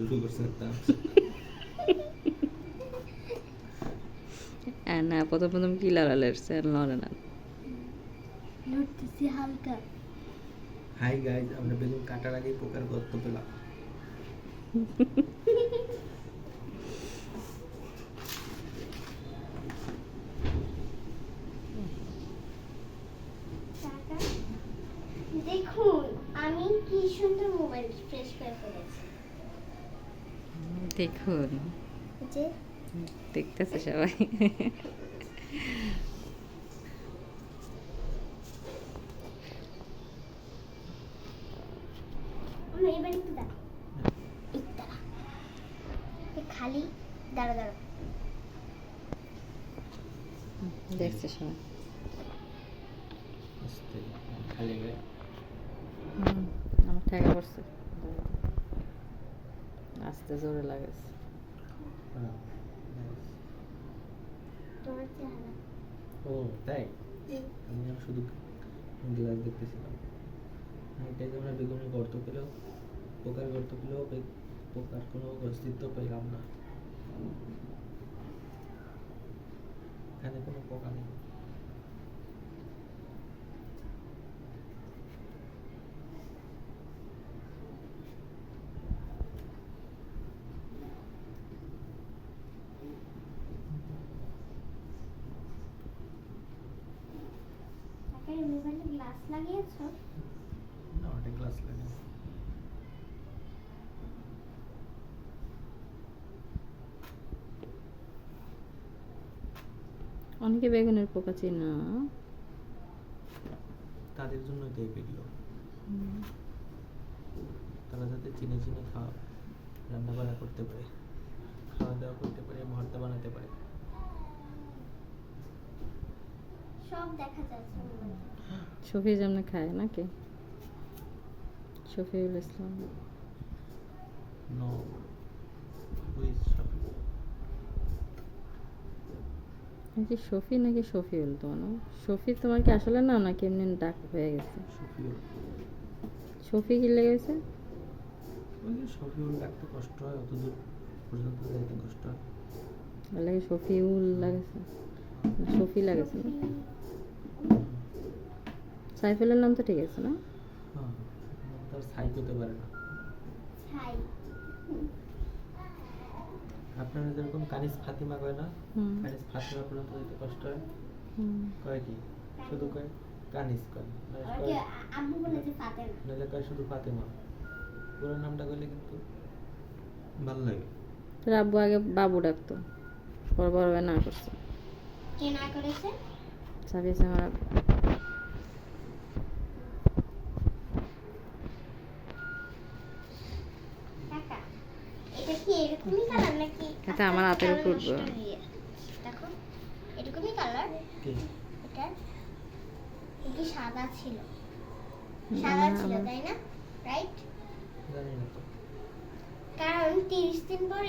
শুরু করছে না প্রথম প্রথম কি আর লড়ে না? লড়তেছি হালকা। হাই গাইজ আমরা বেলুন কাটার আগেই পোকার গর্ত পেলাম। দেখুন আমি কি সুন্দর মোবাইল ফ্রেশ করে ফেলেছি দেখুন। দেখতেছে সবাই। খালি দাঁড়া দাঁড়া দেখছে সবাই। খালি গায়ে আমার ঠেকা পড়ছে। আস্তে জোরে চেহারা ও তাই? আমি আর শুধু গ্লাস দেখতেছিলাম। এটাই আমরা বেগুনের গর্ত পেলেও পোকার গর্ত পেলেও পোকার কোনো অস্তিত্ব পেলাম না। এখানে কোনো পোকা নেই। গ্লাস লাগিয়েছো? না ওটা গ্লাস লাগে অনেকে বেগুনের পোকা চিনে। না তাদের জন্য তো এই ভিডিও তারা যাতে চিনে চিনে খাওয়া রান্না বান্না করতে পারে খাওয়া দাওয়া করতে পারে ভর্তা বানাতে পারে। সব দেখা যাচ্ছে শফি যেমন খায় নাকি? শফিউল ইসলাম। নো শফি নাকি শফি নাকি শফিউল তোমার? শফি তোমার কি আসলে নাম নাকি এমনি ডাক হয়ে গেছে? শফি কি লেগেছে ওই শফিউল ডাকতে কষ্ট হয় অত দূর পর্যন্ত যাইতে কষ্ট হয়। ওর লাগে শফিউল লাগেছে? না, শফি লাগেছে না? সাইফুলের নাম তো ঠিক আছে না? হ্যাঁ তার সাই পেতে পারে না। আপনারা যেরকম কানিস ফাতিমা কয় না? হুম। কানিস ফাতিমা পর্যন্ত যাইতে কষ্ট হয়? হুম। কয় কি? শুধু কয়? কানিস কয়। নাহলে কয়- আম্মু বলেছে ফাতেমা। নাহলে কয় শুধু ফাতেমা। পুরো নামটা করলে কিন্তু ভালো লাগে। তোর আব্বু আগে বাবু ডাকতো। পরে বড় না করছে। কে না করেছে? সাবিয়েছে আমার আব্বু টাকা এটা কি এরকমই কালার নাকি? এটা আমার হাতের উপর উঠবে। দেখো এরকমই কালার কি? এটা কি সাদা ছিল। সাদা ছিল তাই না? রাইট জানি না। কারণ তিরিশ দিন পরে